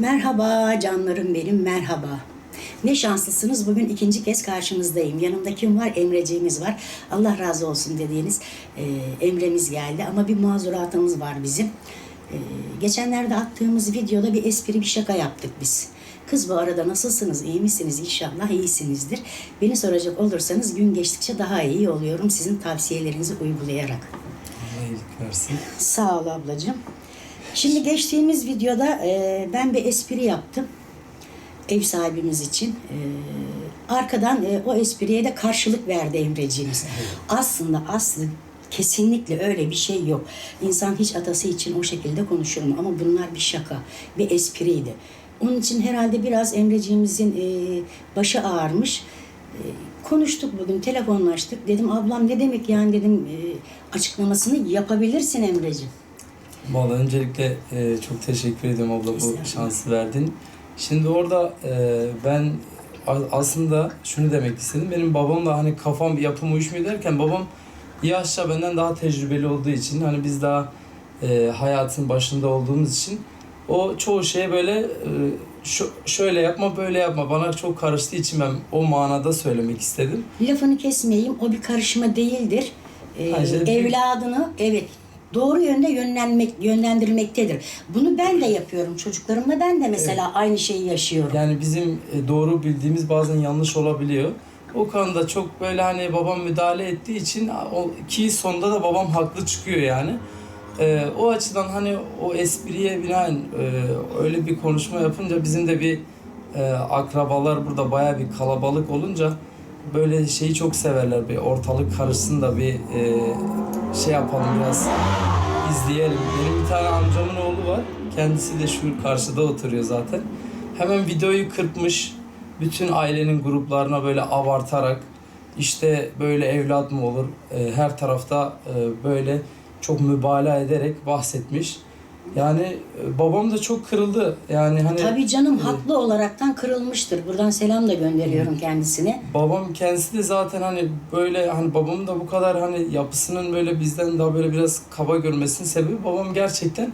Merhaba canlarım benim merhaba. Ne şanslısınız bugün ikinci kez karşınızdayım. Yanımda kim var? Emreciğimiz var. Allah razı olsun dediğiniz e, Emre'miz geldi ama bir mazuratımız var bizim. E, geçenlerde attığımız videoda bir espri bir şaka yaptık biz. Kız bu arada nasılsınız? iyi misiniz? İnşallah iyisinizdir. Beni soracak olursanız gün geçtikçe daha iyi oluyorum sizin tavsiyelerinizi uygulayarak. Allah iyilik versin. Sağ ol ablacığım. Şimdi geçtiğimiz videoda e, ben bir espri yaptım. Ev sahibimiz için. E, arkadan e, o espriye de karşılık verdi Emreciğimiz. Aslında aslı kesinlikle öyle bir şey yok. İnsan hiç atası için o şekilde konuşur mu? Ama bunlar bir şaka, bir espriydi. Onun için herhalde biraz Emreciğimizin e, başı ağarmış. E, konuştuk bugün, telefonlaştık. Dedim ablam ne demek yani dedim e, açıklamasını yapabilirsin Emreciğim. Vallahi öncelikle e, çok teşekkür ediyorum abla bu şansı verdin. Şimdi orada e, ben aslında şunu demek istedim. Benim babam da hani kafam yapım uyuşmuyor derken babam yaşça benden daha tecrübeli olduğu için hani biz daha e, hayatın başında olduğumuz için o çoğu şeye böyle e, şu, şöyle yapma böyle yapma bana çok karıştığı için ben o manada söylemek istedim. Lafını kesmeyeyim, o bir karışma değildir. Ee, evladını evet doğru yönde yönlenmek yönlendirmektedir. Bunu ben de yapıyorum çocuklarımla. Ben de mesela aynı şeyi yaşıyorum. Yani bizim e, doğru bildiğimiz bazen yanlış olabiliyor. O konuda çok böyle hani babam müdahale ettiği için ki sonunda da babam haklı çıkıyor yani. E, o açıdan hani o espriye binaen e, öyle bir konuşma yapınca bizim de bir e, akrabalar burada baya bir kalabalık olunca böyle şeyi çok severler bir ortalık karışsın da bir e, şey yapalım biraz izleyelim. Benim bir tane amcamın oğlu var. Kendisi de şu karşıda oturuyor zaten. Hemen videoyu kırpmış. Bütün ailenin gruplarına böyle abartarak işte böyle evlat mı olur? Ee, her tarafta e, böyle çok mübalağa ederek bahsetmiş. Yani e, babam da çok kırıldı. Yani hani Tabii canım e, haklı olaraktan kırılmıştır. Buradan selam da gönderiyorum kendisine. babam kendisi de zaten hani böyle hani babamın da bu kadar hani yapısının böyle bizden daha böyle biraz kaba görmesinin sebebi babam gerçekten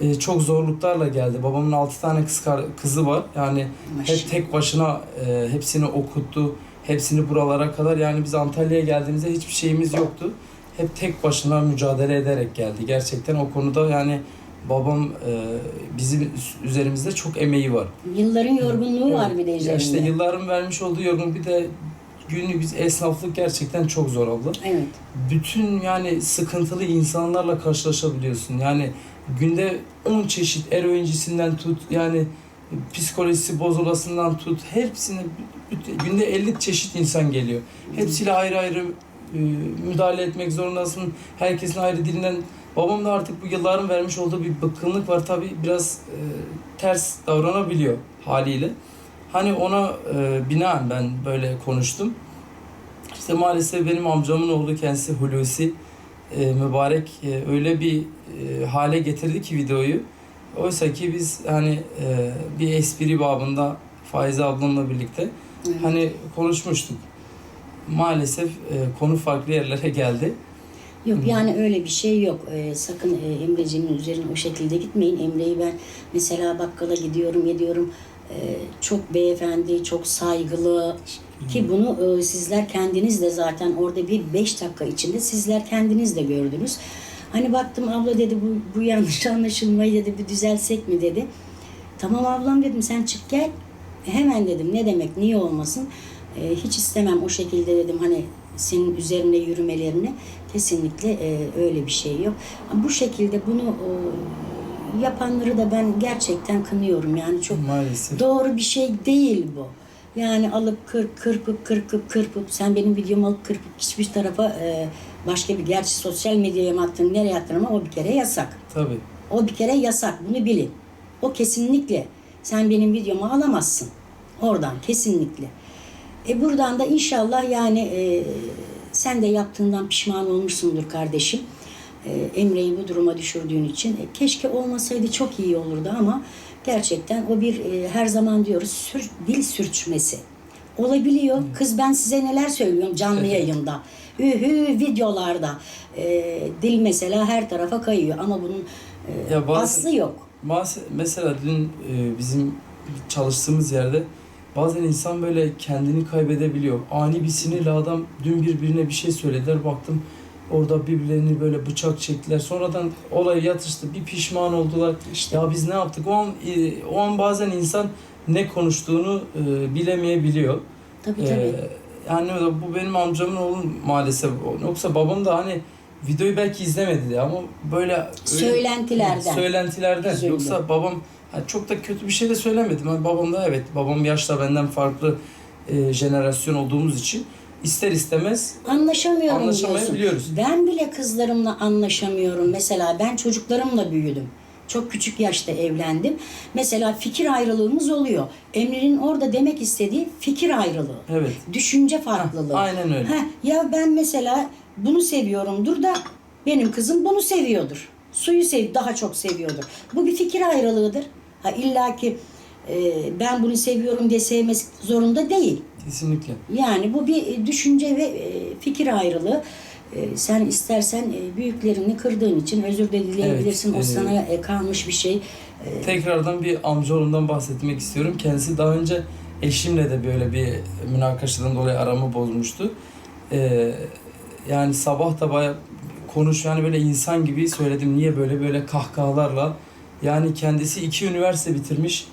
e, çok zorluklarla geldi. Babamın altı tane kız kar- kızı var. Yani Maşallah. hep tek başına e, hepsini okuttu. Hepsini buralara kadar yani biz Antalya'ya geldiğimizde hiçbir şeyimiz yoktu. Hep tek başına mücadele ederek geldi. Gerçekten o konuda yani babam e, bizim üzerimizde çok emeği var. Yılların yorgunluğu var bir de Ya üzerinde. işte yılların vermiş olduğu yorgun bir de günlük biz esnaflık gerçekten çok zor abla. Evet. Bütün yani sıkıntılı insanlarla karşılaşabiliyorsun. Yani günde 10 çeşit eroincisinden tut yani psikolojisi bozulasından tut hepsini günde 50 çeşit insan geliyor. Hepsiyle ayrı ayrı e, müdahale etmek zorundasın. Herkesin ayrı dilinden Babam da artık bu yılların vermiş olduğu bir bıkkınlık var. Tabi biraz e, ters davranabiliyor haliyle. Hani ona e, binaen ben böyle konuştum. İşte maalesef benim amcamın oğlu kendisi Hulusi e, mübarek e, öyle bir e, hale getirdi ki videoyu. Oysa ki biz hani e, bir espri babında Faize ablamla birlikte Evet. hani konuşmuştuk. Maalesef e, konu farklı yerlere geldi. Yok yani öyle bir şey yok. Ee, sakın e, Emreciğimin üzerine o şekilde gitmeyin. Emre'yi ben mesela bakkala gidiyorum, ediyorum. Ee, çok beyefendi, çok saygılı ki bunu e, sizler kendiniz de zaten orada bir beş dakika içinde sizler kendiniz de gördünüz. Hani baktım abla dedi bu, bu yanlış anlaşılmayı dedi bir düzelsek mi dedi. Tamam ablam dedim sen çık gel. E, Hemen dedim ne demek niye olmasın. E, hiç istemem o şekilde dedim hani senin üzerine yürümelerini kesinlikle e, öyle bir şey yok. Bu şekilde bunu e, yapanları da ben gerçekten kınıyorum yani çok Maalesef. doğru bir şey değil bu. Yani alıp kır, kırpıp kırpıp kırpıp sen benim videomu alıp kırpıp hiçbir tarafa e, başka bir gerçi sosyal medyaya mı attın nereye attın ama o bir kere yasak. Tabii. O bir kere yasak. Bunu bilin. O kesinlikle. Sen benim videomu alamazsın. Oradan kesinlikle. E buradan da inşallah yani e, sen de yaptığından pişman olmuşsundur kardeşim. E, Emre'yi bu duruma düşürdüğün için. E, keşke olmasaydı çok iyi olurdu ama gerçekten o bir e, her zaman diyoruz sür, dil sürçmesi. Olabiliyor. Kız ben size neler söylüyorum canlı yayında. Ühü videolarda. E, dil mesela her tarafa kayıyor ama bunun e, Ya bazen- aslı yok. mas- mesela dün e, bizim çalıştığımız yerde bazen insan böyle kendini kaybedebiliyor. Ani bir sinirle adam dün birbirine bir şey söylediler. Baktım orada birbirlerini böyle bıçak çektiler. Sonradan olay yatıştı. Bir pişman oldular. İşte Ya biz ne yaptık? O an, e, o an bazen insan ne konuştuğunu e, bilemeyebiliyor. tabii Ee, tabii. yani bu benim amcamın oğlu maalesef. Yoksa babam da hani videoyu belki izlemedi ama böyle öyle- Söylentilerden. Söylentilerden. Üzüldü. Yoksa babam ha, çok da kötü bir şey de söylemedim. Yani babam da evet babam yaşta benden farklı e, jenerasyon olduğumuz için ister istemez Anlaşamıyorum diyorsun. anlaşamayabiliyoruz. Ben bile kızlarımla anlaşamıyorum. Mesela ben çocuklarımla büyüdüm. Çok küçük yaşta evlendim. Mesela fikir ayrılığımız oluyor. Emre'nin orada demek istediği fikir ayrılığı. Evet. Düşünce farklılığı. Aynen öyle. Heh, ya ben mesela bunu seviyorumdur da benim kızım bunu seviyordur. Suyu sev daha çok seviyordur. Bu bir fikir ayrılığıdır. Ha illa ki e, ben bunu seviyorum diye sevmek zorunda değil. Kesinlikle. Yani bu bir düşünce ve e, fikir ayrılığı. E, Sen istersen e, büyüklerini kırdığın için özür de dileyebilirsin. Evet, o e, sana e, kalmış bir şey. Tekrardan bir amcaoğlundan bahsetmek istiyorum. Kendisi daha önce eşimle de böyle bir münakaşadan dolayı aramı bozmuştu. Ee, yani sabah da baya konuş yani böyle insan gibi söyledim. Niye böyle böyle kahkahalarla. Yani kendisi iki üniversite bitirmiş.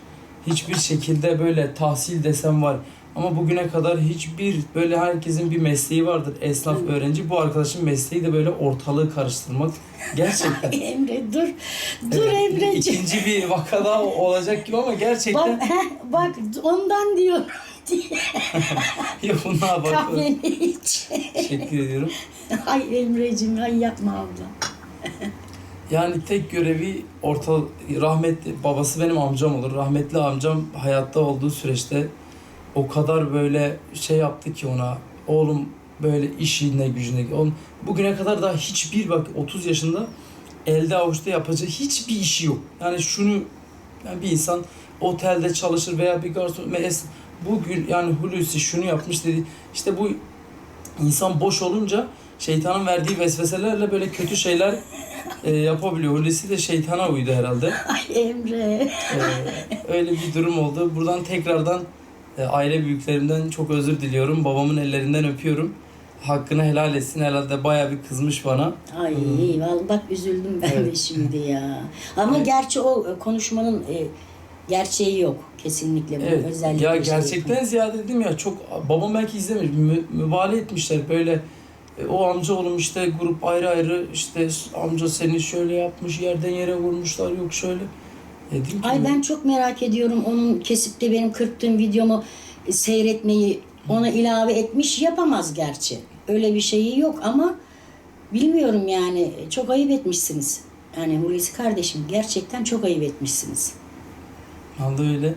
Hiçbir şekilde böyle tahsil desem var. Ama bugüne kadar hiçbir böyle herkesin bir mesleği vardır. Esnaf öğrenci. Bu arkadaşın mesleği de böyle ortalığı karıştırmak. Gerçekten. Emre dur. Dur Evet, Emreciğim. İkinci bir vaka daha olacak gibi ama gerçekten Bak, heh, bak ondan diyor. ya bunlar bak. Kahveni iç. Teşekkür ediyorum. ay Emreciğim ay yapma abla. Yani tek görevi orta rahmetli babası benim amcam olur. Rahmetli amcam hayatta olduğu süreçte o kadar böyle şey yaptı ki ona. Oğlum böyle işine gücüne. Oğlum bugüne kadar daha hiçbir bak 30 yaşında elde avuçta yapacağı hiçbir işi yok. Yani şunu yani bir insan otelde çalışır veya bir garson mes- bugün yani Hulusi şunu yapmış dedi. İşte bu insan boş olunca şeytanın verdiği vesveselerle böyle kötü şeyler e, yapabiliyor. Hulusi de şeytana uydu herhalde. Ay Emre. E, öyle bir durum oldu. Buradan tekrardan e, aile büyüklerimden çok özür diliyorum. Babamın ellerinden öpüyorum. Hakkını helal etsin. Herhalde bayağı bir kızmış bana. Ay vallahi bak üzüldüm ben de Evet. şimdi ya. Ama Evet. gerçi o e, konuşmanın e, gerçeği yok kesinlikle bu Evet. özellikle. Ya şey- gerçekten ziyade dedim ya çok babam belki izlemiş. Mü, mübalağa etmişler böyle e, o amca oğlum işte grup ayrı ayrı işte amca seni şöyle yapmış yerden yere vurmuşlar yok şöyle. Dedim ki, Ay ben çok merak ediyorum onun kesip de benim kırptığım videomu seyretmeyi ona ilave etmiş yapamaz gerçi. Öyle bir şeyi yok ama bilmiyorum yani çok ayıp etmişsiniz. Yani Hulusi kardeşim gerçekten çok ayıp etmişsiniz. Vallahi öyle.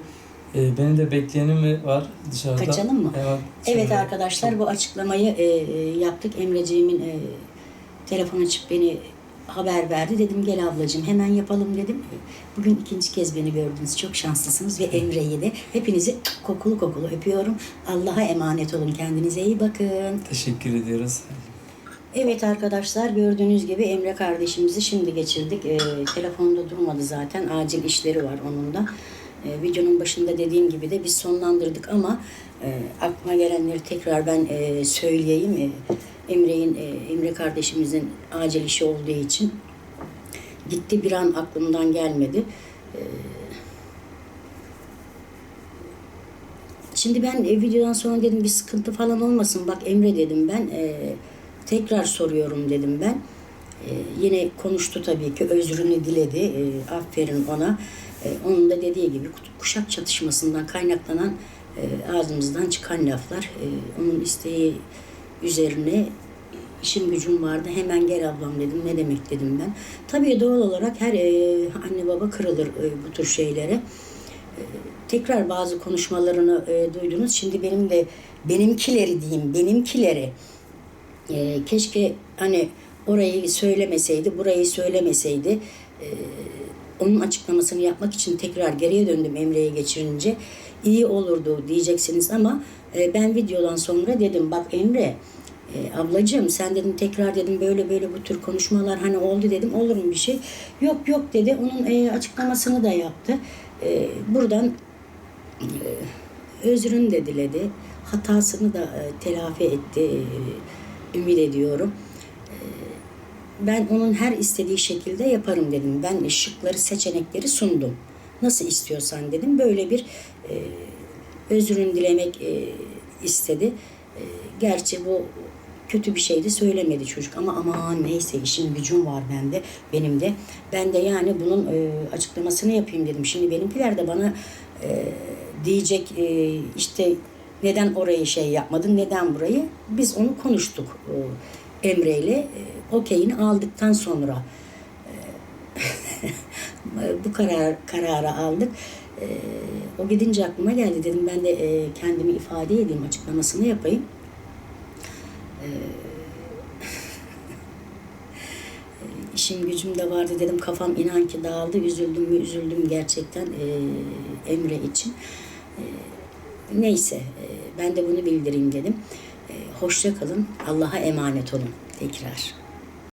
E, benim de bekleyenim var dışarıda. Kaçalım mı? Evet, Evet şöyle arkadaşlar bu açıklamayı e, e, yaptık. Emreciğimin e, telefon açıp beni haber verdi. Dedim gel ablacığım hemen yapalım dedim. Bugün ikinci kez beni gördünüz. Çok şanslısınız ve Emre'yi de hepinizi kokulu kokulu öpüyorum. Allah'a emanet olun. Kendinize iyi bakın. Teşekkür ediyoruz. Evet arkadaşlar gördüğünüz gibi Emre kardeşimizi şimdi geçirdik. Ee, telefonda durmadı zaten. Acil işleri var onun da. Ee, videonun başında dediğim gibi de biz sonlandırdık ama e, aklıma gelenleri tekrar ben e, söyleyeyim. E, Emre'nin e, Emre kardeşimizin acil işi olduğu için gitti bir an aklımdan gelmedi. Ee, Şimdi ben e, videodan sonra dedim bir sıkıntı falan olmasın. Bak Emre dedim ben. e, tekrar soruyorum dedim ben. E, yine konuştu tabii ki. Özrünü diledi. E, aferin ona. E, onun da dediği gibi kuşak çatışmasından kaynaklanan e, ağzımızdan çıkan laflar. E, onun isteği üzerine işim gücüm vardı. Hemen gel ablam dedim. Ne demek dedim ben. Tabii doğal olarak her anne baba kırılır bu tür şeylere tekrar bazı konuşmalarını duydunuz. Şimdi benim de benimkileri diyeyim, benimkileri keşke hani orayı söylemeseydi, burayı söylemeseydi. Onun açıklamasını yapmak için tekrar geriye döndüm Emre'ye geçirince. iyi olurdu diyeceksiniz ama e, ben videodan sonra dedim bak Emre e, ablacığım sen dedim tekrar dedim böyle böyle bu tür konuşmalar hani oldu dedim olur mu bir şey? Yok yok dedi. Onun e, açıklamasını da yaptı. E, buradan e, özrünü de diledi. Hatasını da e, telafi etti. e, ümit ediyorum. E, ben onun her istediği şekilde yaparım dedim. Ben şıkları, seçenekleri sundum. Nasıl istiyorsan dedim. Böyle bir e, özrünü dilemek e, istedi. E, gerçi bu kötü bir şey de söylemedi çocuk ama aman neyse işim gücüm var bende benim de ben de yani bunun e, açıklamasını yapayım dedim şimdi benimkiler de bana e, diyecek e, işte neden orayı şey yapmadın neden burayı biz onu konuştuk e, Emre ile e, okeyini aldıktan sonra e, bu karar kararı aldık. E, o gidince aklıma geldi. Dedim ben de e, kendimi ifade edeyim açıklamasını yapayım. işim gücüm de vardı dedim. Kafam inan ki dağıldı. Üzüldüm mü üzüldüm gerçekten e, Emre için. E, neyse e, ben de bunu bildireyim dedim. e, hoşça kalın. Allah'a emanet olun. Tekrar